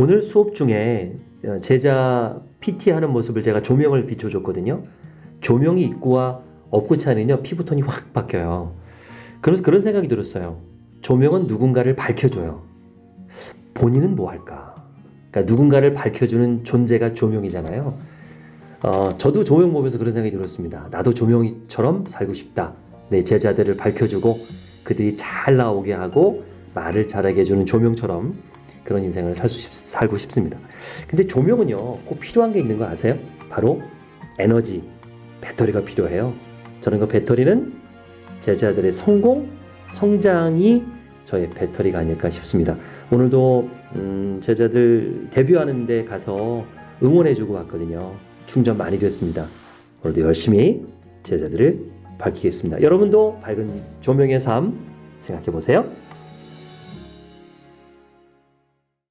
오늘 수업 중에 어, 제자 PT 하는 모습을 제가 조명을 비춰줬거든요. 조명이 있고와 없고 차이는요, 피부톤이 확 바뀌어요. 그래서 그런 생각이 들었어요. 조명은 누군가를 밝혀줘요. 본인은 뭐 할까? 그러니까 누군가를 밝혀주는 존재가 조명이잖아요. 어, 저도 조명 보면서 그런 생각이 들었습니다. 나도 조명이처럼 살고 싶다. 내 제자들을 밝혀주고 그들이 잘 나오게 하고 말을 잘하게 해주는 조명처럼 그런 인생을 살 수, 살고 싶습니다. 근데 조명은요, 꼭 필요한 게 있는 거 아세요? 바로 에너지, 배터리가 필요해요. 저는 그 배터리는 제자들의 성공, 성장이 저의 배터리가 아닐까 싶습니다. 오늘도 음, 제자들 데뷔하는 데 가서 응원해주고 왔거든요. 충전 많이 됐습니다. 오늘도 열심히 제자들을 밝히겠습니다. 여러분도 밝은 조명의 삶 생각해 보세요.